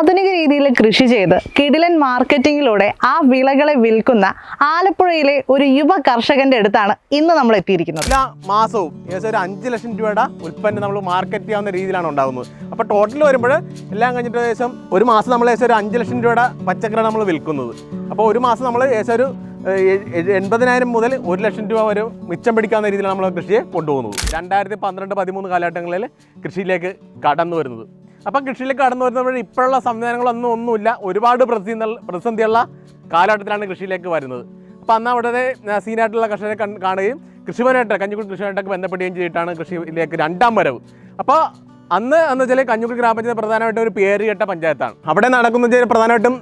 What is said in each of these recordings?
ആധുനിക രീതിയിൽ കൃഷി ചെയ്ത് കിടിലൻ മാർക്കറ്റിങ്ങിലൂടെ ആ വിളകളെ വിൽക്കുന്ന ആലപ്പുഴയിലെ ഒരു യുവ കർഷകന്റെ അടുത്താണ് ഇന്ന് നമ്മൾ എത്തിയിരിക്കുന്നത്. എല്ലാ മാസവും ഏകദേശം ഒരു അഞ്ച് ലക്ഷം രൂപയുടെ ഉൽപ്പന്നം നമ്മൾ മാർക്കറ്റ് ചെയ്യാവുന്ന രീതിയിലാണ് ഉണ്ടാകുന്നത് അപ്പോൾ ടോട്ടൽ വരുമ്പോൾ എല്ലാം കഴിഞ്ഞിട്ട് ഏകദേശം ഒരു മാസം നമ്മൾ ഏകദേശം ഒരു അഞ്ച് ലക്ഷം രൂപയുടെ പച്ചക്കറി നമ്മൾ വിൽക്കുന്നത്. അപ്പോൾ ഒരു മാസം നമ്മൾ ഏകദേശം ഒരു എൺപതിനായിരം മുതൽ ഒരു ലക്ഷം രൂപ വരെ മിച്ചം പിടിക്കാവുന്ന രീതിയിലാണ് നമ്മൾ കൃഷിയെ കൊണ്ടുപോകുന്നത്. രണ്ടായിരത്തി പന്ത്രണ്ട് പതിമൂന്ന് കാലഘട്ടങ്ങളിൽ കൃഷിയിലേക്ക് കടന്നു വരുന്നത്. അപ്പം കൃഷിയിലേക്ക് കടന്നു വരുന്നപ്പോൾ ഇപ്പോഴുള്ള സംവിധാനങ്ങളൊന്നും ഒന്നുമില്ല. ഒരുപാട് പ്രതിസന്ധി പ്രതിസന്ധിയുള്ള കാലഘട്ടത്തിലാണ് കൃഷിയിലേക്ക് വരുന്നത്. അപ്പോൾ അന്ന് അവിടെ സീനായിട്ടുള്ള കർഷകരെ കാണുകയും കൃഷിപരമായിട്ട് കഞ്ഞിക്കുടി കൃഷിയായിട്ടൊക്കെ ബന്ധപ്പെടുകയും ചെയ്തിട്ടാണ് കൃഷിയിലേക്ക് രണ്ടാം വരവ്. അപ്പോൾ അന്ന് എന്ന് വെച്ചാൽ കഞ്ഞിക്കുടി ഗ്രാമപഞ്ചായത്ത് പ്രധാനമായിട്ടും ഒരു പേര് കേട്ട പഞ്ചായത്താണ്. അവിടെ നടക്കുന്ന വെച്ചാൽ പ്രധാനമായിട്ടും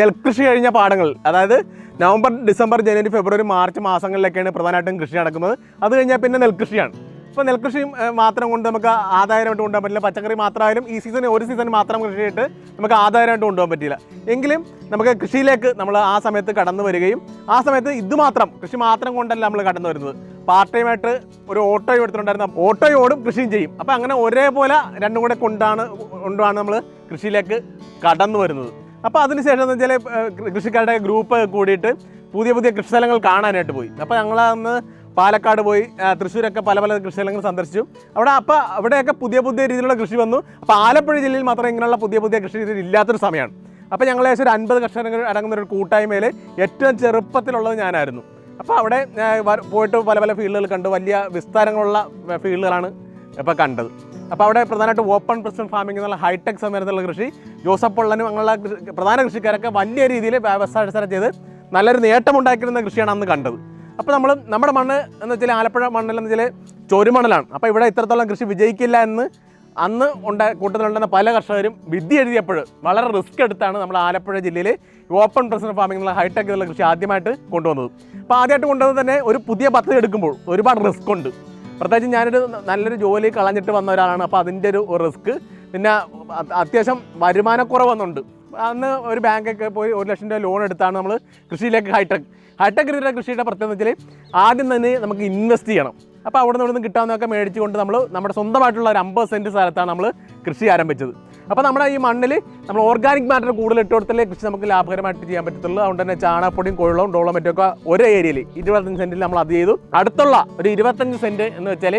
നെൽകൃഷി കഴിഞ്ഞ പാടങ്ങൾ അതായത് നവംബർ ഡിസംബർ ജനുവരി ഫെബ്രുവരി മാർച്ച് മാസങ്ങളിലൊക്കെയാണ് പ്രധാനമായിട്ടും കൃഷി നടക്കുന്നത്. അത് കഴിഞ്ഞാൽ പിന്നെ നെൽകൃഷിയാണ്. ഇപ്പോൾ നെൽകൃഷി മാത്രം കൊണ്ട് നമുക്ക് ആദായമായിട്ട് കൊണ്ടുപോകാൻ പറ്റില്ല. പച്ചക്കറി മാത്രമായാലും ഈ സീസൺ ഒരു സീസൺ മാത്രം കൃഷി ചെയ്തിട്ട് നമുക്ക് ആദായമായിട്ട് കൊണ്ടുപോകാൻ പറ്റില്ല. എങ്കിലും നമുക്ക് കൃഷിയിലേക്ക് നമ്മൾ ആ സമയത്ത് കടന്നു വരികയും ആ സമയത്ത് ഇതുമാത്രം കൃഷി മാത്രം കൊണ്ടല്ല നമ്മൾ കടന്നു വരുന്നത്. പാർട്ട് ടൈമായിട്ട് ഒരു ഓട്ടോ എടുത്തിട്ടുണ്ടായിരുന്ന. ഓട്ടോയോടും കൃഷിയും ചെയ്യും. അപ്പോൾ അങ്ങനെ ഒരേപോലെ രണ്ടും കൂടെ കൊണ്ടാണ് കൊണ്ടാണ് നമ്മൾ കൃഷിയിലേക്ക് കടന്നു വരുന്നത്. അപ്പോൾ അതിനുശേഷം എന്ന് വെച്ചാൽ കൃഷിക്കാരുടെ ഗ്രൂപ്പ് കൂടിയിട്ട് പുതിയ പുതിയ കൃഷിസ്ഥലങ്ങൾ കാണാനായിട്ട് പോയി. അപ്പോൾ ഞങ്ങൾ അന്ന് പാലക്കാട് പോയി തൃശ്ശൂരൊക്കെ പല പല കൃഷിയിടങ്ങൾ സന്ദർശിച്ചു. അവിടെ അപ്പോൾ അവിടെയൊക്കെ പുതിയ പുതിയ രീതിയിലുള്ള കൃഷി വന്നു. അപ്പോൾ ആലപ്പുഴ ജില്ലയിൽ മാത്രം ഇങ്ങനെയുള്ള പുതിയ പുതിയ കൃഷി രീതിയിൽ ഇല്ലാത്തൊരു സമയമാണ്. അപ്പോൾ ഞങ്ങൾ ഏകദേശം ഒരു അൻപത് കർഷകർ അടങ്ങുന്ന ഒരു കൂട്ടായ്മയിൽ ഏറ്റവും ചെറുപ്പത്തിലുള്ളത് ഞാനായിരുന്നു. അപ്പോൾ അവിടെ പോയിട്ട് പല പല ഫീൽഡുകൾ കണ്ടു. വലിയ വിസ്താരങ്ങളുള്ള ഫീൽഡുകളാണ് ഇപ്പോൾ കണ്ടത്. അപ്പോൾ അവിടെ പ്രധാനമായിട്ട് ഓപ്പൺ പ്രസിഡൻ ഫാമിംഗ് എന്നുള്ള ഹൈടെക് സമയത്തുള്ള കൃഷി ജോസഫ് പൊള്ളനും അങ്ങനെയുള്ള പ്രധാന കൃഷിക്കാരൊക്കെ വലിയ രീതിയിൽ വ്യവസായ ചെയ്ത് നല്ലൊരു നേട്ടമുണ്ടാക്കിയിരുന്ന കൃഷിയാണ് അന്ന് കണ്ടത്. അപ്പോൾ നമ്മൾ നമ്മുടെ മണ്ണ് എന്ന് വെച്ചാൽ ആലപ്പുഴ മണ്ണിൽ എന്ന് വെച്ചാൽ ചോരുമണലാണ്. അപ്പോൾ ഇവിടെ ഇത്രത്തോളം കൃഷി വിജയിക്കില്ല എന്ന് അന്ന് ഉണ്ട കൂട്ടത്തിലുണ്ടെന്ന പല കർഷകരും വിധി എഴുതിയപ്പോൾ വളരെ റിസ്ക് എടുത്താണ് നമ്മൾ ആലപ്പുഴ ജില്ലയിൽ ഓപ്പൺ പ്രസന്റ് ഫാമിംഗ് എന്നുള്ള ഹൈടെക് എന്നുള്ള കൃഷി ആദ്യമായിട്ട് കൊണ്ടുവന്നത്. അപ്പോൾ ആദ്യമായിട്ട് കൊണ്ടുവന്നത് തന്നെ ഒരു പുതിയ പദ്ധതി എടുക്കുമ്പോൾ ഒരുപാട് റിസ്ക് ഉണ്ട്. പ്രത്യേകിച്ച് ഞാനൊരു നല്ലൊരു ജോലി കളഞ്ഞിട്ട് വന്ന ഒരാളാണ്. അപ്പോൾ അതിന്റെ ഒരു റിസ്ക് പിന്നെ അത്യാവശ്യം വരുമാനക്കുറവ് വന്നുണ്ട് അന്ന് ഒരു ബാങ്കൊക്കെ പോയി ഒരു ലക്ഷം രൂപ ലോൺ എടുത്താണ് നമ്മൾ കൃഷിയിലേക്ക് ഹൈടെക് രീതിയിലുള്ള കൃഷിയുടെ പ്രത്യേകത വെച്ചാൽ ആദ്യം തന്നെ നമുക്ക് ഇൻവെസ്റ്റ് ചെയ്യണം. അപ്പോൾ അവിടെ നിന്ന് ഇവിടെ നിന്ന് കിട്ടാവുന്നതൊക്കെ മേടിച്ചുകൊണ്ട് നമ്മൾ നമ്മുടെ സ്വന്തമായിട്ടുള്ള ഒരു അമ്പത് സെന്റ് സ്ഥലത്താണ് നമ്മൾ കൃഷി ആരംഭിച്ചത്. അപ്പോൾ നമ്മുടെ ഈ മണ്ണിൽ നമ്മൾ ഓർഗാനിക് മാറ്റർ കൂടുതൽ ഇട്ട് കൊടുത്തല്ലേ കൃഷി നമുക്ക് ലാഭകരമായിട്ട് ചെയ്യാൻ പറ്റത്തുള്ളൂ. അതുകൊണ്ട് തന്നെ ചാണകപ്പൊടിയും കൊള്ളവും ഡോളമറ്റും ഒക്കെ ഒരേ ഏരിയയിൽ ഇരുപത്തഞ്ച് സെന്റിൽ നമ്മൾ അത് ചെയ്തു. അടുത്തുള്ള ഒരു ഇരുപത്തഞ്ച് സെന്റ് എന്ന് വെച്ചാൽ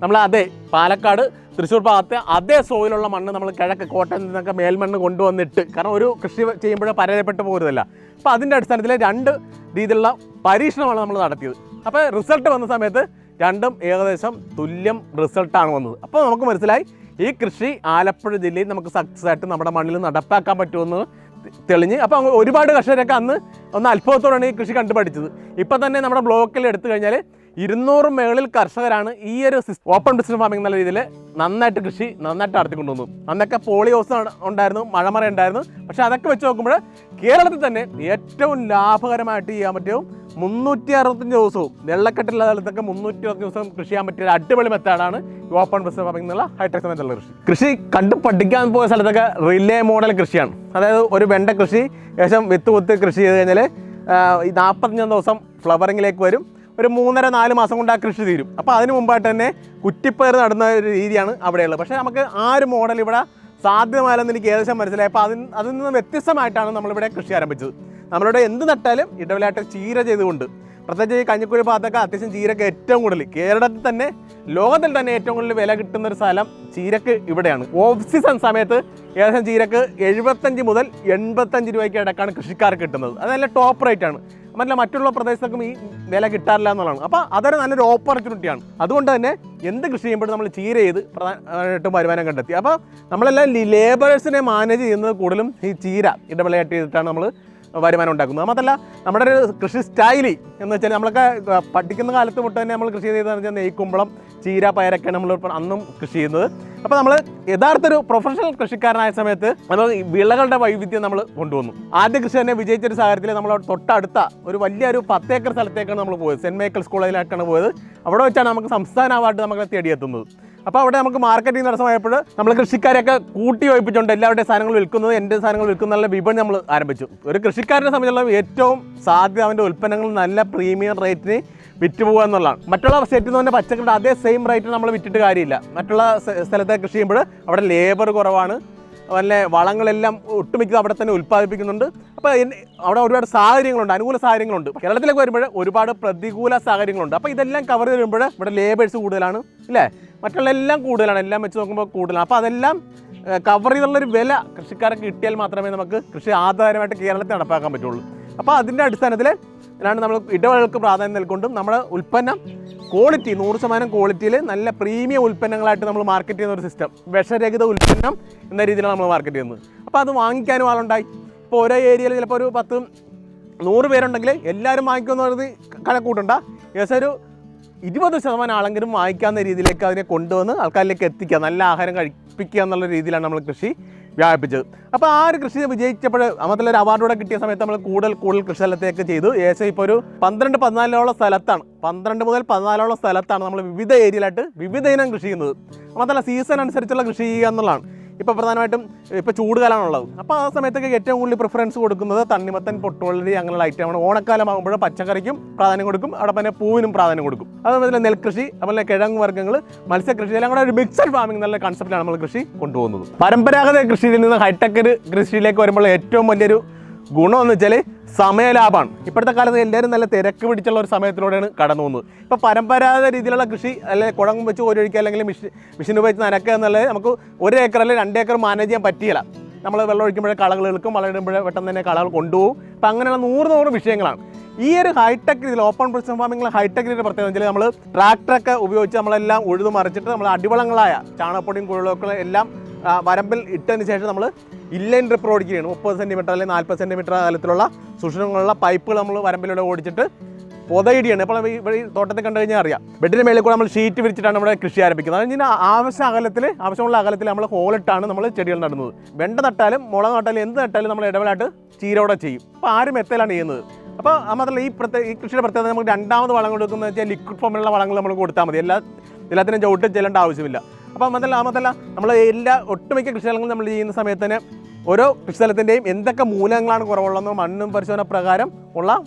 നമ്മൾ അതേ പാലക്കാട് തൃശ്ശൂർ ഭാഗത്തെ അതേ സോയിലുള്ള മണ്ണ് നമ്മൾ കിഴക്ക് കോട്ടയം നിന്നൊക്കെ മേൽമണ്ണ് കൊണ്ടുവന്നിട്ട്. കാരണം ഒരു കൃഷി ചെയ്യുമ്പോൾ പരാജയപ്പെട്ടു പോരുതല്ല. അപ്പോൾ അതിന്റെ അടിസ്ഥാനത്തിൽ രണ്ട് രീതിയിലുള്ള പരീക്ഷണമാണ് നമ്മൾ നടത്തിയത്. അപ്പോൾ റിസൾട്ട് വന്ന സമയത്ത് രണ്ടും ഏകദേശം തുല്യം റിസൾട്ടാണ് വന്നത്. അപ്പോൾ നമുക്ക് മനസ്സിലായി ഈ കൃഷി ആലപ്പുഴ ജില്ലയിൽ നമുക്ക് സക്സസ് ആയിട്ട് നമ്മുടെ മണ്ണിൽ നടപ്പാക്കാൻ പറ്റുമെന്ന് തെളിഞ്ഞ് അപ്പോൾ ഒരുപാട് കർഷകരൊക്കെ അന്ന് ഒന്ന് അത്ഭുതത്തോടെയാണ് ഈ കൃഷി കണ്ടുപഠിച്ചത്. ഇപ്പം തന്നെ നമ്മുടെ ബ്ലോക്കിൽ എടുത്തു കഴിഞ്ഞാൽ ഇരുന്നൂറ് മേളിൽ കർഷകരാണ് ഈ ഒരു ഓപ്പൺ ബിസിനസ് ഫാമിംഗ് എന്നുള്ള രീതിയിൽ നന്നായിട്ട് കൃഷി നന്നായിട്ട് നടത്തിക്കൊണ്ടുവന്നു. അന്നൊക്കെ പോളി ഹൗസ് ഉണ്ടായിരുന്നു മഴമറ ഉണ്ടായിരുന്നു. പക്ഷെ അതൊക്കെ വെച്ച് നോക്കുമ്പോൾ കേരളത്തിൽ തന്നെ ഏറ്റവും ലാഭകരമായിട്ട് ചെയ്യാൻ പറ്റും മുന്നൂറ്റി അറുപത്തഞ്ച് ദിവസവും വെള്ളക്കെട്ടുള്ള സ്ഥലത്തൊക്കെ മുന്നൂറ്റി അറുപത്തഞ്ച് ദിവസം കൃഷി ചെയ്യാൻ പറ്റിയ അടിപൊളി മെത്തേഡാണ് ഓപ്പൺ ബിസിനസ് ഫാമിംഗ് എന്നുള്ള ഹൈടെക് സമയത്തുള്ള കൃഷി. കൃഷി കണ്ട് പഠിക്കാൻ പോയ സ്ഥലത്തൊക്കെ റിലേ മോഡൽ കൃഷിയാണ്. അതായത് ഒരു വെണ്ട കൃഷി ഏകദേശം വിത്ത് കുത്ത് കൃഷി ചെയ്ത് കഴിഞ്ഞാൽ നാൽപ്പത്തഞ്ചാം ദിവസം ഫ്ലവറിങ്ങിലേക്ക് വരും. ഒരു മൂന്നര നാല് മാസം കൊണ്ട് ആ കൃഷി തീരും. അപ്പോൾ അതിന് മുമ്പായിട്ട് തന്നെ കുറ്റിപ്പയർ നടുന്ന ഒരു രീതിയാണ് അവിടെയുള്ളത്. പക്ഷേ നമുക്ക് ആ ഒരു മോഡൽ ഇവിടെ സാധ്യമല്ലെന്ന് എനിക്ക് ഏകദേശം മനസ്സിലായി. അപ്പോൾ അതിൽ അതിൽ നിന്ന് വ്യത്യസ്തമായിട്ടാണ് നമ്മളിവിടെ കൃഷി ആരംഭിച്ചത്. നമ്മളിവിടെ എന്ത് നട്ടാലും ഇടവിലായിട്ട് ചീര ചെയ്തുകൊണ്ട് പ്രത്യേകിച്ച് ഈ കഞ്ഞിക്കുഴി ഭാഗത്തൊക്കെ അത്യാവശ്യം ചീരക്ക് ഏറ്റവും കൂടുതൽ കേരളത്തിൽ തന്നെ ലോകത്തിൽ തന്നെ ഏറ്റവും കൂടുതൽ വില കിട്ടുന്ന ഒരു സ്ഥലം ചീരക്ക് ഇവിടെയാണ്. ഓഫ് സീസൺ സമയത്ത് ഏകദേശം ചീരക്ക് എഴുപത്തഞ്ച് മുതൽ എൺപത്തഞ്ച് രൂപയ്ക്ക് ഇടക്കാണ് കൃഷിക്കാർക്ക് കിട്ടുന്നത്. അത് നല്ല ടോപ്പ് റേറ്റ് മറ്റല്ല മറ്റുള്ള പ്രദേശത്തേക്കും ഈ വില കിട്ടാറില്ല എന്നുള്ളതാണ്. അപ്പോൾ അതൊരു നല്ലൊരു ഓപ്പർച്യൂണിറ്റിയാണ് അതുകൊണ്ട് തന്നെ എന്ത് കൃഷി ചെയ്യുമ്പോഴും നമ്മൾ ചീര ചെയ്ത് പ്രധാനമായിട്ടും വരുമാനം കണ്ടെത്തി. അപ്പോൾ നമ്മളെല്ലാം ലേബേഴ്സിനെ മാനേജ് ചെയ്യുന്നത് കൂടുതലും ഈ ചീര ഇടവിളയായിട്ട് ചെയ്തിട്ടാണ് നമ്മൾ വരുമാനം ഉണ്ടാക്കുന്നത്. മാത്രമല്ല നമ്മുടെ ഒരു കൃഷി സ്റ്റൈലി എന്ന് വെച്ചാൽ നമ്മളൊക്കെ പഠിക്കുന്ന കാലത്ത് തൊട്ട് തന്നെ നമ്മൾ കൃഷി ചെയ്തതെന്ന് വെച്ചാൽ നെയ്ക്കുമ്പളം ചീര പയറൊക്കെയാണ് നമ്മൾ അന്നും കൃഷി ചെയ്യുന്നത്. അപ്പോൾ നമ്മൾ യഥാർത്ഥ ഒരു പ്രൊഫഷണൽ കൃഷിക്കാരനായ സമയത്ത് നമ്മൾ വിളകളുടെ വൈവിധ്യം നമ്മൾ കൊണ്ടുവന്നു. ആദ്യ കൃഷി തന്നെ വിജയിച്ച ഒരു സാഹചര്യത്തിൽ നമ്മൾ തൊട്ടടുത്ത ഒരു വലിയൊരു പത്തേക്കർ സ്ഥലത്തേക്കാണ് നമ്മൾ പോയത്. സെന്റ് മൈക്കിൾ കോളേജിലേക്കാണ് പോയത്. അവിടെ വെച്ചാണ് നമുക്ക് സംസ്ഥാന അവാർഡ് നമുക്ക് തേടിയെത്തുന്നത്. അപ്പോൾ അവിടെ നമുക്ക് മാർക്കറ്റിംഗ് തടസ്സമായപ്പോൾ നമ്മൾ കൃഷിക്കാരെയൊക്കെ കൂട്ടി വയ്പ്പിച്ചുകൊണ്ട് എല്ലാവരുടെയും സാധനങ്ങൾ വിൽക്കുന്നത് എന്റെ സാധനങ്ങൾ വിൽക്കുന്ന വിപണി നമ്മൾ ആരംഭിച്ചു. ഒരു കൃഷിക്കാരനെ സംബന്ധിച്ചുള്ള ഏറ്റവും സാധ്യത അവന്റെ ഉൽപ്പന്നങ്ങൾ നല്ല പ്രീമിയം റേറ്റിന് വിറ്റ് പോകുക എന്നുള്ളതാണ്. മറ്റുള്ള സ്റ്റേറ്റിൽ നിന്ന് തന്നെ പച്ചക്കറിയുടെ അതേ സെയിം റേറ്റ് നമ്മൾ വിറ്റിട്ട് കാര്യമില്ല. മറ്റുള്ള സ്ഥലത്തെ കൃഷി ചെയ്യുമ്പോൾ അവിടെ ലേബർ കുറവാണ്. വല്ല വളങ്ങളെല്ലാം ഒട്ടുമിക്ക അവിടെ തന്നെ ഉൽപ്പാദിപ്പിക്കുന്നുണ്ട്. അപ്പോൾ അവിടെ ഒരുപാട് സാഹചര്യങ്ങളുണ്ട് അനുകൂല സാഹചര്യങ്ങളുണ്ട്. കേരളത്തിലേക്ക് വരുമ്പോൾ ഒരുപാട് പ്രതികൂല സാഹചര്യങ്ങളുണ്ട്. അപ്പോൾ ഇതെല്ലാം കവർ ചെയ്യുമ്പോൾ ഇവിടെ ലേബേഴ്സ് കൂടുതലാണ് ഇല്ലേ? മറ്റുള്ള എല്ലാം കൂടുതലാണ് എല്ലാം വെച്ച് നോക്കുമ്പോൾ കൂടുതലാണ്. അപ്പോൾ അതെല്ലാം കവർ ചെയ്തുള്ളൊരു വില കൃഷിക്കാർക്ക് കിട്ടിയാൽ മാത്രമേ നമുക്ക് കൃഷി ആധാരമായിട്ട് കേരളത്തിൽ നടപ്പാക്കാൻ പറ്റുള്ളൂ. അപ്പോൾ അതിന്റെ അടിസ്ഥാനത്തിൽ ാണ് നമ്മൾ ഇടവേളകൾക്ക് പ്രാധാന്യം നൽകൊണ്ടും നമ്മുടെ ഉൽപ്പന്നം ക്വാളിറ്റി നൂറ് ശതമാനം ക്വാളിറ്റിയിൽ നല്ല പ്രീമിയം ഉൽപ്പന്നങ്ങളായിട്ട് നമ്മൾ മാർക്കറ്റ് ചെയ്യുന്ന ഒരു സിസ്റ്റം വിഷരഹിത ഉൽപ്പന്നം എന്ന രീതിയിലാണ് നമ്മൾ മാർക്കറ്റ് ചെയ്യുന്നത്. അപ്പോൾ അത് വാങ്ങിക്കാനും ആളുണ്ടായി. ഇപ്പോൾ ഓരോ ഏരിയയിൽ ചിലപ്പോൾ ഒരു പത്ത് നൂറ് പേരുണ്ടെങ്കിൽ എല്ലാവരും വാങ്ങിക്കുമെന്ന് പറയുന്നത് കണക്കൂട്ടണ്ട ഏകദേശം ഒരു ഇരുപത് ശതമാനം ആളെങ്കിലും വാങ്ങിക്കാവുന്ന രീതിയിലേക്ക് അതിനെ കൊണ്ടുവന്ന് ആൾക്കാരിലേക്ക് എത്തിക്കുക നല്ല ആഹാരം കഴിപ്പിക്കുക എന്നുള്ള രീതിയിലാണ് നമ്മൾ കൃഷി വ്യാപിപ്പിച്ചത്. അപ്പോൾ ആ ഒരു കൃഷി വിജയിച്ചപ്പോൾ അമത്തിൽ ഒരു അവാർഡോടെ കിട്ടിയ സമയത്ത് നമ്മൾ കൂടുതൽ കൂടുതൽ കൃഷി സ്ഥലത്തേക്ക് ചെയ്തു. ഏകദേശം ഇപ്പോൾ ഒരു പന്ത്രണ്ട് പതിനാലോളം സ്ഥലത്താണ്. പന്ത്രണ്ട് മുതൽ പതിനാലോളം സ്ഥലത്താണ് നമ്മൾ വിവിധ ഏരിയയിലായിട്ട് വിവിധ ഇനം കൃഷി ചെയ്യുന്നത്. അമ്മത്തല്ല സീസൺ അനുസരിച്ചുള്ള കൃഷി ചെയ്യുക എന്നുള്ളതാണ്. ഇപ്പോൾ പ്രധാനമായിട്ടും ഇപ്പോൾ ചൂടുകാലമാണുള്ളത് അപ്പോൾ ആ സമയത്തൊക്കെ ഏറ്റവും കൂടുതൽ പ്രിഫറൻസ് കൊടുക്കുന്നത് തണ്ണിമത്തൻ പൊട്ടുവള്ളി അങ്ങനെയുള്ള ഐറ്റമാണ് ഓണക്കാലമാകുമ്പോൾ പച്ചക്കറിക്കും പ്രാധാന്യം കൊടുക്കും. അവിടെ പിന്നെ പൂവിനും പ്രാധാന്യം കൊടുക്കും. അതുപോലെ നെൽകൃഷി അതുപോലെ കിഴങ്ങ് വർഗങ്ങൾ മത്സ്യകൃഷി എല്ലാം കൂടെ ഒരു മിക്സഡ് ഫാമിംഗ് നല്ല കൺസെപ്റ്റിലാണ് നമ്മൾ കൃഷി കൊണ്ടുപോകുന്നത്. പരമ്പരാഗത കൃഷിയിൽ നിന്ന് ഹൈടെക് കൃഷിയിലേക്ക് വരുമ്പോൾ ഏറ്റവും വലിയൊരു ഗുണം എന്ന് വെച്ചാൽ സമയലാഭമാണ് ഇപ്പോഴത്തെ കാലത്ത് എല്ലാവരും നല്ല തിരക്ക് പിടിച്ചുള്ള ഒരു സമയത്തിലൂടെയാണ് കടന്നു പോകുന്നത്. ഇപ്പോൾ പരമ്പരാഗത രീതിയിലുള്ള കൃഷി അല്ലെങ്കിൽ കുടം വെച്ച് ഒരൊഴിക്കുക അല്ലെങ്കിൽ മെഷീൻ മെഷീൻ ഉപയോഗിച്ച് നനക്കുക എന്നുള്ളത് നമുക്ക് ഒരു ഏക്കർ അല്ലെങ്കിൽ രണ്ട് ഏക്കർ മാനേജ് ചെയ്യാൻ പറ്റിയില്ല. നമ്മൾ വെള്ളം ഒഴിക്കുമ്പോഴേ കളകൾ എടുക്കും വളം ഇടുമ്പോഴേ പെട്ടെന്ന് തന്നെ കളകൾ കൊണ്ടുപോകും. അപ്പം അങ്ങനെയുള്ള നൂറ് നൂറ് വിഷയങ്ങളാണ്. ഈ ഒരു ഹൈടെക് രീതിയിൽ ഓപ്പൺ പ്രൊഡക്ഷൻ ഫാമിംഗിലെ ഹൈടെക് രീതിയിൽ പ്രത്യേകത വെച്ചാൽ നമ്മൾ ട്രാക്ടറൊക്കെ ഉപയോഗിച്ച് നമ്മളെല്ലാം ഉഴുതു മറിച്ചിട്ട് നമ്മൾ അടിവളങ്ങളായ ചാണകപ്പൊടിയും കുഴലൊക്കെ എല്ലാം വരമ്പിൽ ഇട്ടതിന് ശേഷം നമ്മൾ ഇല്ലൈൻ ഡ്രിപ്പ് ഓടിക്കുകയാണ്. മുപ്പത് സെന്റിമീറ്റർ അല്ലെങ്കിൽ നാൽപ്പത് സെന്റിമീറ്റർ അകലത്തിലുള്ള സൂക്ഷ്മങ്ങളുള്ള പൈപ്പുകൾ നമ്മൾ വരമ്പിലൂടെ ഓടിച്ചിട്ട് പൊതയിടിയാണ് അപ്പോൾ ഈ വഴി തോട്ടത്തിൽ കണ്ടു കഴിഞ്ഞാൽ അറിയാം. ബെഡിന് മേളിൽ കൂടെ നമ്മൾ ഷീറ്റ് വിരിച്ചിട്ടാണ് നമ്മുടെ കൃഷി ആരംഭിക്കുന്നത്. അതിന് ആവശ്യ അകലത്തിൽ ആവശ്യമുള്ള അകലത്തിൽ നമ്മൾ ഹോളിട്ടാണ് നമ്മൾ ചെടികൾ നടുന്നത്. വെണ്ട നട്ടാലും മുളക് നട്ടാലും എന്ത് നട്ടാലും നമ്മൾ ഇടവേളായിട്ട് ചീരോടെ ചെയ്യും. അപ്പോൾ ആരും എത്തലാണ് ചെയ്യുന്നത്? അപ്പോൾ മാത്രമല്ല ഈ പ്രത്യേക ഈ കൃഷിയുടെ പ്രത്യേകത നമുക്ക് രണ്ടാമത് വളം കൊടുക്കുന്നത് വെച്ചാൽ ലിക്വിഡ് ഫോമിലുള്ള വളങ്ങൾ നമ്മൾ കൊടുത്താൽ മതി. എല്ലാ എല്ലാത്തിനും ചവിട്ടും ചെല്ലേണ്ട ആവശ്യമില്ല. അപ്പോൾ അതല്ല അതല്ല. നമ്മൾ എല്ലാ ഒട്ടുമിക്ക കൃഷിസ്ഥലങ്ങളും നമ്മൾ ചെയ്യുന്ന സമയത്ത് തന്നെ ഓരോ കൃഷിസ്ഥലത്തിന്റെയും എന്തൊക്കെ മൂലങ്ങളാണ് കുറവുള്ളതെന്നോ മണ്ണും പരിശോധന പ്രകാരം ഉള്ള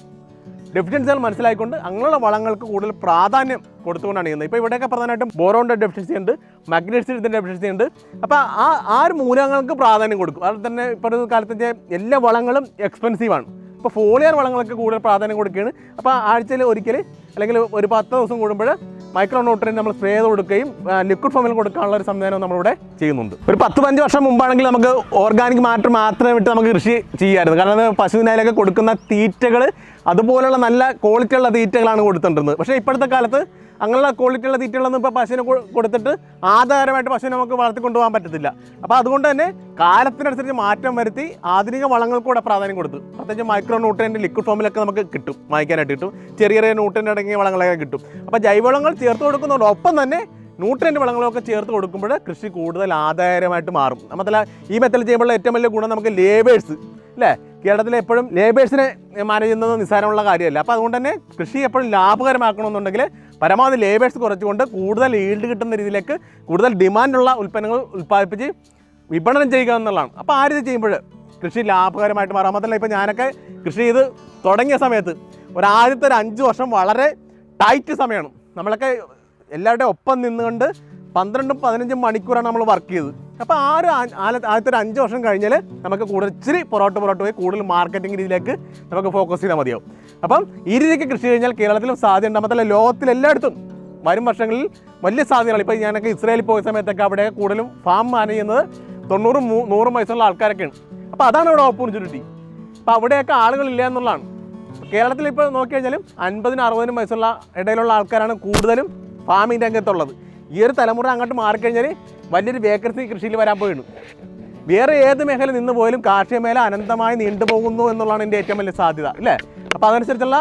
ഡെഫിഷ്യൻസികൾ മനസ്സിലാക്കിക്കൊണ്ട് അങ്ങനെയുള്ള വളങ്ങൾക്ക് കൂടുതൽ പ്രാധാന്യം കൊടുത്തുകൊണ്ടാണ് ചെയ്യുന്നത്. ഇപ്പോൾ ഇവിടെയൊക്കെ പ്രധാനമായിട്ടും ബോറോണിന്റെ ഡെഫിഷ്യൻസി ഉണ്ട് മഗ്നീഷ്യത്തിന്റെ ഡെഫിഷ്യൻസി ഉണ്ട്. അപ്പോൾ ആ ആ മൂലങ്ങൾക്ക് പ്രാധാന്യം കൊടുക്കും. അതുപോലെ തന്നെ ഇപ്പോഴത്തെ കാലത്തിന്റെ എല്ലാ വളങ്ങളും എക്സ്പെൻസീവാണ് ഇപ്പോൾ ഫോളിയർ വളങ്ങൾക്ക് കൂടുതൽ പ്രാധാന്യം കൊടുക്കുകയാണ്. അപ്പോൾ ആഴ്ചയിൽ ഒരിക്കൽ അല്ലെങ്കിൽ ഒരു പത്ത് ദിവസം കൂടുമ്പോൾ മൈക്രോ ന്യൂട്രിയൻ നമ്മൾ സ്പ്രേ ചെയ്ത് കൊടുക്കുകയും ലിക്വിഡ് ഫോമിൽ കൊടുക്കാനുള്ള ഒരു സംവിധാനം നമ്മളിവിടെ ചെയ്യുന്നുണ്ട്. ഒരു പത്ത് പതിനഞ്ച് വർഷം മുമ്പാണെങ്കിൽ നമുക്ക് ഓർഗാനിക് മാറ്റർ മാത്രം വിട്ട് നമുക്ക് കൃഷി ചെയ്യായിരുന്നു കാരണം പശുവിനായാലൊക്കെ കൊടുക്കുന്ന തീറ്റകൾ അതുപോലുള്ള നല്ല ക്വാളിറ്റിയുള്ള തീറ്റകളാണ് കൊടുത്തിട്ടുള്ളത് പക്ഷേ ഇപ്പോഴത്തെ കാലത്ത് അങ്ങനെയുള്ള ക്വാളിറ്റിയുള്ള തീറ്റകളൊന്നും ഇപ്പോൾ പശുവിന് കൊടുത്തിട്ട് ആധാരമായിട്ട് പശുവിനെ നമുക്ക് വളർത്തി കൊണ്ടുപോകാൻ പറ്റത്തില്ല. അപ്പോൾ അതുകൊണ്ട് തന്നെ കാലത്തിനനുസരിച്ച് മാറ്റം വരുത്തി ആധുനിക വളങ്ങൾക്ക് കൂടെ പ്രാധാന്യം കൊടുത്തു പ്രത്യേകിച്ച് മൈക്രോ ന്യൂട്രിയന്റ് ലിക്വിഡ് ഫോമിലൊക്കെ നമുക്ക് കിട്ടും വാങ്ങിക്കാനായിട്ട് കിട്ടും. ചെറിയ ചെറിയ ന്യൂട്രിയന്റ് അടങ്ങിയ വളങ്ങളൊക്കെ കിട്ടും. അപ്പോൾ ജൈവവളങ്ങൾ ചേർത്ത് കൊടുക്കുന്നതോടൊപ്പം തന്നെ ന്യൂട്രിയന്റ് വളങ്ങളൊക്കെ ചേർത്ത് കൊടുക്കുമ്പോൾ കൃഷി കൂടുതൽ ആധാരമായിട്ട് മാറും. മാത്രമല്ല ഈ മെത്തൽ ചെയ്യുമ്പോൾ ഏറ്റവും വലിയ ഗുണം നമുക്ക് ലേബേഴ്സ് അല്ലേ? കേരളത്തിൽ എപ്പോഴും ലേബേഴ്സിനെ മാനേജ് ചെയ്യുന്നത് നിസ്സാരമുള്ള കാര്യമല്ല. അപ്പോൾ അതുകൊണ്ട് തന്നെ കൃഷി എപ്പോഴും ലാഭകരമാക്കണമെന്നുണ്ടെങ്കിൽ പരമാവധി ലേബേഴ്സ് കുറച്ചുകൊണ്ട് കൂടുതൽ ഈൽഡ് കിട്ടുന്ന രീതിയിലേക്ക് കൂടുതൽ ഡിമാൻഡുള്ള ഉൽപ്പന്നങ്ങൾ ഉൽപ്പാദിപ്പിച്ച് വിപണനം ചെയ്യുക എന്നുള്ളതാണ്. അപ്പോൾ ആ രീതി ചെയ്യുമ്പോൾ കൃഷി ലാഭകരമായിട്ട് മാറാം. മാത്രമല്ല ഇപ്പോൾ ഞാനൊക്കെ കൃഷി ചെയ്ത് തുടങ്ങിയ സമയത്ത് ഒരു ആദ്യത്തെ ഒരു അഞ്ച് വർഷം വളരെ ടൈറ്റ് സമയമാണ്. നമ്മളൊക്കെ എല്ലാവരുടെയും ഒപ്പം നിന്നുകൊണ്ട് പന്ത്രണ്ടും പതിനഞ്ചും മണിക്കൂറാണ് നമ്മൾ വർക്ക് ചെയ്തത്. അപ്പോൾ ആ ഒരു ആദ്യത്തെ ഒരു അഞ്ച് വർഷം കഴിഞ്ഞാൽ നമുക്ക് കൂടുതൽ ഇച്ചിരി പുറോട്ട് പുറോട്ട് പോയി കൂടുതൽ മാർക്കറ്റിംഗ് രീതിയിലേക്ക് നമുക്ക് ഫോക്കസ് ചെയ്താൽ മതിയാവും. അപ്പം ഈ രീതിക്ക് കൃഷി കഴിഞ്ഞാൽ കേരളത്തിലും സാധ്യത ഉണ്ട്. ലോകത്തിലെല്ലായിടത്തും വരും വർഷങ്ങളിൽ വലിയ സാധ്യതകൾ ഇപ്പോൾ ഞാനൊക്കെ ഇസ്രായേലിൽ പോയ സമയത്തൊക്കെ അവിടെ കൂടുതലും ഫാം മാനേജ് ചെയ്യുന്നത് തൊണ്ണൂറും നൂറും വയസ്സുള്ള ആൾക്കാരൊക്കെയാണ്. അപ്പോൾ അതാണ് ഇവിടെ ഓപ്പർച്യൂണിറ്റി അപ്പോൾ അവിടെയൊക്കെ ആളുകളില്ല എന്നുള്ളതാണ്. കേരളത്തിൽ ഇപ്പോൾ നോക്കി കഴിഞ്ഞാലും അൻപതിനും അറുപതിനും വയസ്സുള്ള ഇടയിലുള്ള ആൾക്കാരാണ് കൂടുതലും ഫാമിംഗ് രംഗത്തുള്ളത് ഈ ഒരു തലമുറ അങ്ങോട്ട് മാറിക്കഴിഞ്ഞാൽ വലിയൊരു വേക്കൻസി കൃഷിയിൽ വരാൻ പോയിട്ടുണ്ട് വേറെ ഏത് മേഖല നിന്ന് പോയാലും കാർഷിക മേഖല അനന്തമായി നീണ്ടുപോകുന്നു എന്നുള്ളതാണ് എന്റെ ഏറ്റവും വലിയ സാധ്യത അല്ലേ? അപ്പോൾ അതനുസരിച്ചുള്ള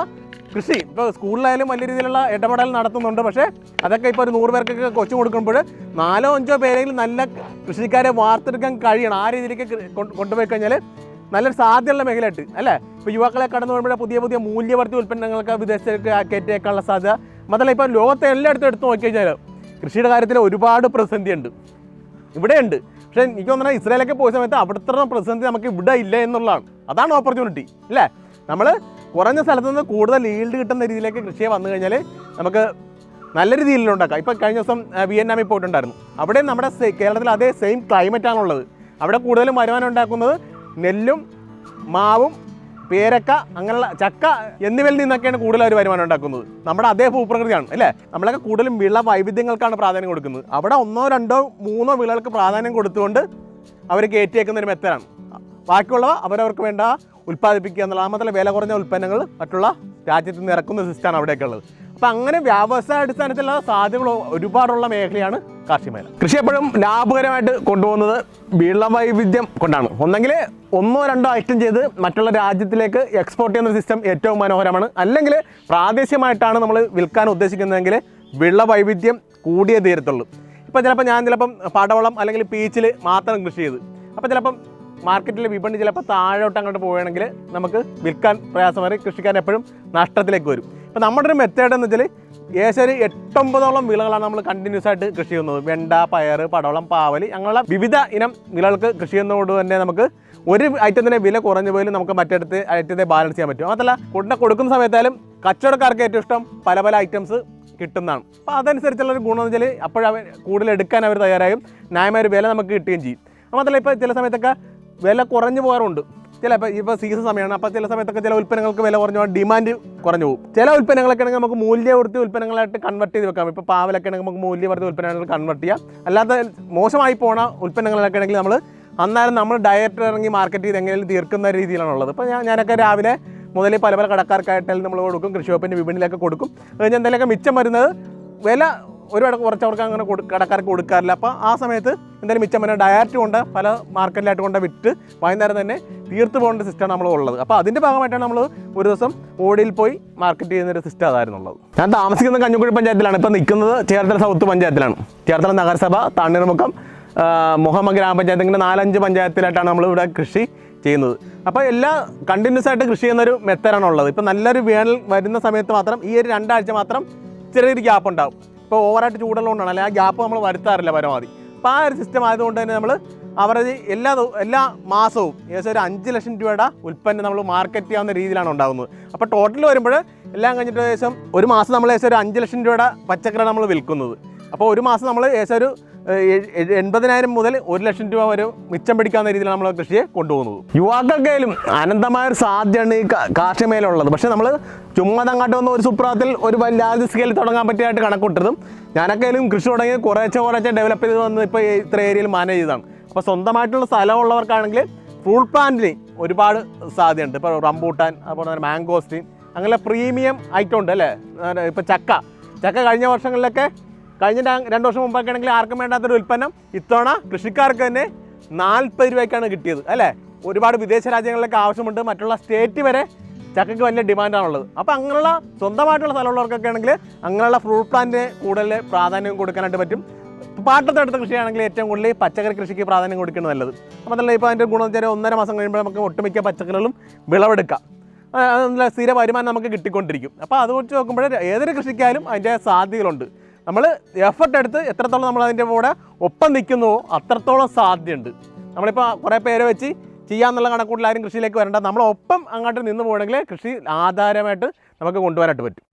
കൃഷി. ഇപ്പോൾ സ്കൂളിലായാലും വലിയ രീതിയിലുള്ള ഇടപെടൽ നടത്തുന്നുണ്ട്. പക്ഷേ അതൊക്കെ ഇപ്പോൾ ഒരു നൂറ് പേർക്കൊക്കെ കൊച്ചു കൊടുക്കുമ്പോൾ നാലോ അഞ്ചോ പേരെങ്കിലും നല്ല കൃഷിക്കാരെ വാർത്തെടുക്കാൻ കഴിയണം. ആ രീതിയിലേക്ക് കൊണ്ടുപോയി കഴിഞ്ഞാൽ നല്ലൊരു സാധ്യതയുള്ള മേഖലയായിട്ട് അല്ലേ? ഇപ്പോൾ യുവാക്കളെ കടന്നു വരുമ്പോൾ പുതിയ പുതിയ മൂല്യവർത്തി ഉൽപ്പന്നങ്ങൾക്ക് വിദേശത്തേക്ക് കയറ്റിയേക്കാനുള്ള സാധ്യത. മാത്രമല്ല ഇപ്പോൾ ലോകത്തെ എല്ലായിടത്തും എടുത്ത് നോക്കി കഴിഞ്ഞാൽ കൃഷിയുടെ കാര്യത്തിൽ ഒരുപാട് പ്രതിസന്ധിയുണ്ട്. ഇവിടെയുണ്ട്. പക്ഷേ എനിക്ക് തോന്നുന്നത് ഇസ്രായേലൊക്കെ പോയ സമയത്ത് അവിടുത്തെ പ്രതിസന്ധി നമുക്ക് ഇവിടെ ഇല്ല എന്നുള്ളതാണ്. അതാണ് ഓപ്പർച്യൂണിറ്റി അല്ലേ? നമ്മൾ കുറഞ്ഞ സ്ഥലത്ത് നിന്ന് കൂടുതൽ ഈൽഡ് കിട്ടുന്ന രീതിയിലേക്ക് കൃഷിയെ വന്നു കഴിഞ്ഞാൽ നമുക്ക് നല്ല രീതിയിൽ ഉണ്ടാക്കാം. ഇപ്പോൾ കഴിഞ്ഞ ദിവസം വിയറ്റ്നാമിൽ പോയിട്ടുണ്ടായിരുന്നു. അവിടെ നമ്മുടെ കേരളത്തിൽ അതേ സെയിം ക്ലൈമറ്റ് ആണുള്ളത്. അവിടെ കൂടുതലും വരുമാനം ഉണ്ടാക്കുന്നത് നെല്ലും മാവും പേരക്ക അങ്ങനെയുള്ള ചക്ക എന്നിവയിൽ നിന്നൊക്കെയാണ് കൂടുതൽ അവർ വരുമാനം ഉണ്ടാക്കുന്നത്. നമ്മുടെ അതേ ഭൂപ്രകൃതിയാണ് അല്ലേ? നമ്മളൊക്കെ കൂടുതലും വിള വൈവിധ്യങ്ങൾക്കാണ് പ്രാധാന്യം കൊടുക്കുന്നത്. അവിടെ ഒന്നോ രണ്ടോ മൂന്നോ വിളകൾക്ക് പ്രാധാന്യം കൊടുത്തുകൊണ്ട് അവർ കയറ്റിയേക്കുന്ന ഒരു മെത്തഡാണ് ബാക്കിയുള്ളവ അവരവർക്ക് വേണ്ട ഉൽപ്പാദിപ്പിക്കുക എന്നുള്ള മാത്രമല്ല വില കുറഞ്ഞ ഉൽപ്പന്നങ്ങൾ മറ്റുള്ള രാജ്യത്ത് നിന്ന് ഇറക്കുന്ന സിസ്റ്റമാണ് അവിടെയൊക്കെ ഉള്ളത്. അപ്പം അങ്ങനെ വ്യവസായ അടിസ്ഥാനത്തിലുള്ള സാധ്യതകൾ ഒരുപാടുള്ള മേഖലയാണ് കാർഷിക മേഖല. കൃഷി എപ്പോഴും ലാഭകരമായിട്ട് കൊണ്ടുപോകുന്നത് വൈവിധ്യം കൊണ്ടാണ്. ഒന്നെങ്കിൽ ഒന്നോ രണ്ടോ ഐറ്റം ചെയ്ത് മറ്റുള്ള രാജ്യത്തിലേക്ക് എക്സ്പോർട്ട് ചെയ്യുന്ന സിസ്റ്റം ഏറ്റവും മനോഹരമാണ്. അല്ലെങ്കിൽ പ്രാദേശികമായിട്ടാണ് നമ്മൾ വിൽക്കാൻ ഉദ്ദേശിക്കുന്നതെങ്കിൽ വിള വൈവിധ്യം കൂടിയേ തീരത്തുള്ളൂ. ഇപ്പം ചിലപ്പോൾ ഞാൻ ചിലപ്പം പടവളം അല്ലെങ്കിൽ പീച്ചിൽ മാത്രം കൃഷി ചെയ്ത്. അപ്പം ചിലപ്പം മാർക്കറ്റിൽ വിപണി ചിലപ്പോൾ താഴോട്ട് അങ്ങോട്ട് പോവുകയാണെങ്കിൽ നമുക്ക് വിൽക്കാൻ പ്രയാസമായി കൃഷിക്കാരൻ എപ്പോഴും നഷ്ടത്തിലേക്ക് വരും. ഇപ്പം നമ്മുടെ ഒരു മെത്തേഡ് എന്ന് വെച്ചാൽ ഏകദേശം ഒരു എട്ടൊമ്പതോളം വിളകളാണ് നമ്മൾ കണ്ടിന്യൂസ് ആയിട്ട് കൃഷി ചെയ്യുന്നത്. വെണ്ട പയർ പടവളം പാവൽ അങ്ങനെയുള്ള വിവിധ ഇനം വിളകൾക്ക് കൃഷി ചെയ്യുന്നതുകൊണ്ട് തന്നെ നമുക്ക് ഒരു ഐറ്റത്തിന്റെ വില കുറഞ്ഞു പോലും നമുക്ക് മറ്റടുത്ത് ഐറ്റത്തെ ബാലൻസ് ചെയ്യാൻ പറ്റും. അതല്ല കൊണ്ട കൊടുക്കുന്ന സമയത്തായാലും കച്ചവടക്കാർക്ക് ഏറ്റവും ഇഷ്ടം പല പല ഐറ്റംസ് കിട്ടുന്നതാണ്. അപ്പോൾ അതനുസരിച്ചുള്ള ഒരു ഗുണം എന്ന് വെച്ചാൽ അപ്പോഴവർ കൂടുതൽ എടുക്കാൻ അവർ തയ്യാറായും ന്യായമായ ഒരു വില നമുക്ക് കിട്ടുകയും ചെയ്യും. അപ്പോൾ അതല്ല ഇപ്പോൾ ചില സമയത്തൊക്കെ വില കുറഞ്ഞു പോകാറുണ്ട്. ചില ഇപ്പോൾ സീസൺ സമയമാണ്. അപ്പോൾ ചില സമയത്തൊക്കെ ചില ഉൽപ്പന്നങ്ങൾക്ക് വില കുറഞ്ഞു ഡിമാൻഡ് കുറഞ്ഞു പോകും. ചില ഉൽപ്പന്നങ്ങളൊക്കെ ആണെങ്കിൽ നമുക്ക് മൂല്യവർത്തി ഉൽപ്പന്നങ്ങളായിട്ട് കൺവെർട്ട് ചെയ്ത് വെക്കാം. ഇപ്പോൾ പാവലൊക്കെ ആണെങ്കിൽ നമുക്ക് മൂല്യവർത്തി ഉൽപ്പന്നങ്ങൾ കൺവെർട്ട് ചെയ്യാം. അല്ലാത്ത മോശമായി പോണ ഉൽപ്പന്നങ്ങളൊക്കെ ആണെങ്കിൽ നമ്മൾ അന്നേരം നമ്മൾ ഡയറക്റ്റ് ഇറങ്ങി മാർക്കറ്റ് ചെയ്ത് എങ്ങനെയും തീർക്കുന്ന രീതിയിലാണുള്ളത്. ഇപ്പോൾ ഞാൻ ഞാനൊക്കെ രാവിലെ മുതൽ പല പല കടക്കാർക്കായിട്ടായാലും നമ്മൾ കൊടുക്കും. കൃഷി വകുപ്പിന്റെ വിപണിയിലൊക്കെ കൊടുക്കും. അത് കഴിഞ്ഞാൽ എന്തെങ്കിലുമൊക്കെ മിച്ചം വരുന്നത് വില ഒരുപാട് കുറച്ച് അവർക്ക് അങ്ങനെ കൊടു കടക്കാർക്ക് കൊടുക്കാറില്ല. അപ്പോൾ ആ സമയത്ത് എന്തായാലും മിച്ചം പിന്നെ ഡയറക്റ്റ് കൊണ്ട് പല മാർക്കറ്റിലായിട്ട് കൊണ്ട് വിറ്റ് വൈകുന്നേരം തന്നെ തീർത്ത് പോകേണ്ട സിസ്റ്റം നമ്മൾ ഉള്ളത് അപ്പോൾ അതിന്റെ ഭാഗമായിട്ടാണ് നമ്മൾ ഒരു ദിവസം ഓടിയിൽ പോയി മാർക്കറ്റ് ചെയ്യുന്ന ഒരു സിസ്റ്റം അതായിരുന്നുള്ളത്. ഞാൻ താമസിക്കുന്നത് കഞ്ഞുകുഴി പഞ്ചായത്തിലാണ്. ഇപ്പോൾ നിൽക്കുന്നത് ചേർത്തല സൗത്ത് പഞ്ചായത്തിലാണ്. ചേർത്തല നഗരസഭ തണ്ണീർമുഖം മുഹമ്മ ഗ്രാമപഞ്ചായത്ത് ഇങ്ങനെ നാലഞ്ച് പഞ്ചായത്തിലായിട്ടാണ് നമ്മൾ ഇവിടെ കൃഷി ചെയ്യുന്നത്. അപ്പോൾ എല്ലാ കണ്ടിന്യൂസ് ആയിട്ട് കൃഷി ചെയ്യുന്ന ഒരു മെത്തഡാണ് ഉള്ളത് ഇപ്പോൾ നല്ലൊരു വേനൽ വരുന്ന സമയത്ത് മാത്രം ഈ ഒരു രണ്ടാഴ്ച മാത്രം ചെറിയൊരു ഗ്യാപ്പ് ഉണ്ടാവും. ഇപ്പോൾ ഓവറായിട്ട് ചൂടുള്ളതുകൊണ്ടാണ്. അല്ലെങ്കിൽ ആ ഗ്യാപ്പ് നമ്മൾ വരുത്താറില്ല പരമാവധി. അപ്പോൾ ആ ഒരു സിസ്റ്റം ആയതുകൊണ്ട് തന്നെ നമ്മൾ അവരത് എല്ലാ എല്ലാ മാസവും ഏകദേശം ഒരു അഞ്ച് ലക്ഷം രൂപയുടെ ഉൽപ്പന്നം നമ്മൾ മാർക്കറ്റ് ചെയ്യാവുന്ന രീതിയിലാണ് ഉണ്ടാകുന്നത് അപ്പോൾ ടോട്ടൽ വരുമ്പോൾ എല്ലാം കഴിഞ്ഞിട്ട് ഏകദേശം ഒരു മാസം നമ്മൾ ഏകദേശം ഒരു അഞ്ച് ലക്ഷം രൂപയുടെ പച്ചക്കറി നമ്മൾ വിൽക്കുന്നത്. അപ്പോൾ ഒരു മാസം നമ്മൾ ഏകദേശം ഒരു എൺപതിനായിരം മുതൽ ഒരു ലക്ഷം രൂപ വരെ മിച്ചം പിടിക്കാവുന്ന രീതിയിലാണ് നമ്മൾ കൃഷിയെ കൊണ്ടുപോകുന്നത്. യുവാക്കൾക്കായാലും അനന്തമായ ഒരു സാധ്യതയാണ് ഈ കാർഷിക മേലുള്ളത് പക്ഷേ നമ്മൾ ചുമ്മാ അങ്ങോട്ട് വന്ന ഒരു സുപ്രാത്തിൽ ഒരു ലാർജ് സ്കെയിൽ തുടങ്ങാൻ പറ്റിയായിട്ട് കണക്കൂട്ടതും ഞാനൊക്കെയാലും കൃഷി തുടങ്ങി കുറേശ്ശെ കുറേശ്ശെ ഡെവലപ്പ് ചെയ്ത് വന്ന് ഇപ്പോൾ ഇത്ര ഏരിയയിൽ മാനേജ് ചെയ്താണ് അപ്പോൾ സ്വന്തമായിട്ടുള്ള സ്ഥലമുള്ളവർക്കാണെങ്കിൽ ഫ്രൂട്ട് പ്ലാന്റിന് ഒരുപാട് സാധ്യതയുണ്ട്. ഇപ്പോൾ റംബൂട്ടാൻ അതുപോലെ തന്നെ മാംഗോസ്റ്റീൻ അങ്ങനെ പ്രീമിയം ഐറ്റം ഉണ്ട് അല്ലേ? ഇപ്പോൾ ചക്ക. ചക്ക കഴിഞ്ഞ വർഷങ്ങളിലൊക്കെ കഴിഞ്ഞ രണ്ട് വർഷം മുമ്പൊക്കെ ആണെങ്കിൽ ആർക്കും വേണ്ടാത്തൊരു ഉൽപ്പന്നം ഇത്തവണ കൃഷിക്കാർക്ക് തന്നെ നാൽപ്പത് രൂപയ്ക്കാണ് കിട്ടിയത് അല്ലേ? ഒരുപാട് വിദേശ രാജ്യങ്ങളിലൊക്കെ ആവശ്യമുണ്ട്. മറ്റുള്ള സ്റ്റേറ്റ് വരെ ചക്കയ്ക്ക് വലിയ ഡിമാൻഡാണുള്ളത്. അപ്പോൾ അങ്ങനെയുള്ള സ്വന്തമായിട്ടുള്ള സ്ഥലമുള്ളവർക്കൊക്കെ ആണെങ്കിൽ അങ്ങനെയുള്ള ഫ്രൂട്ട് പ്ലാന്റിന് കൂടുതൽ പ്രാധാന്യം കൊടുക്കാനായിട്ട് പറ്റും. പാട്ടത്തെടുത്ത കൃഷിയാണെങ്കിൽ ഏറ്റവും കൂടുതൽ പച്ചക്കറി കൃഷിക്ക് പ്രാധാന്യം കൊടുക്കുന്നത് നല്ലത്. അപ്പോൾ നല്ല ഇപ്പോൾ അതിന്റെ ഗുണം വെച്ചാൽ ഒന്നര മാസം കഴിയുമ്പോൾ നമുക്ക് ഒട്ടുമിക്ക പച്ചക്കറികളും വിളവെടുക്കാം. നല്ല സ്ഥിര വരുമാനം നമുക്ക് കിട്ടിക്കൊണ്ടിരിക്കും. അപ്പോൾ അത് വെച്ച് നോക്കുമ്പോൾ ഏതൊരു കൃഷിക്കായാലും അതിന്റെ സാധ്യതകളുണ്ട്. നമ്മൾ എഫർട്ട് എടുത്ത് എത്രത്തോളം നമ്മൾ അതിന്റെ കൂടെ ഒപ്പം നിൽക്കുന്നുവോ അത്രത്തോളം സാധ്യതയുണ്ട്. നമ്മളിപ്പോൾ കുറേ പേരെ വെച്ച് ചെയ്യാമെന്നുള്ള കണക്കൂട്ടിൽ ആരും കൃഷിയിലേക്ക് വരണ്ട. നമ്മൾ ഒപ്പം അങ്ങോട്ട് നിന്ന് പോകണമെങ്കിൽ കൃഷി ആധാരമായിട്ട് നമുക്ക് കൊണ്ടുപോകാനായിട്ട് പറ്റും.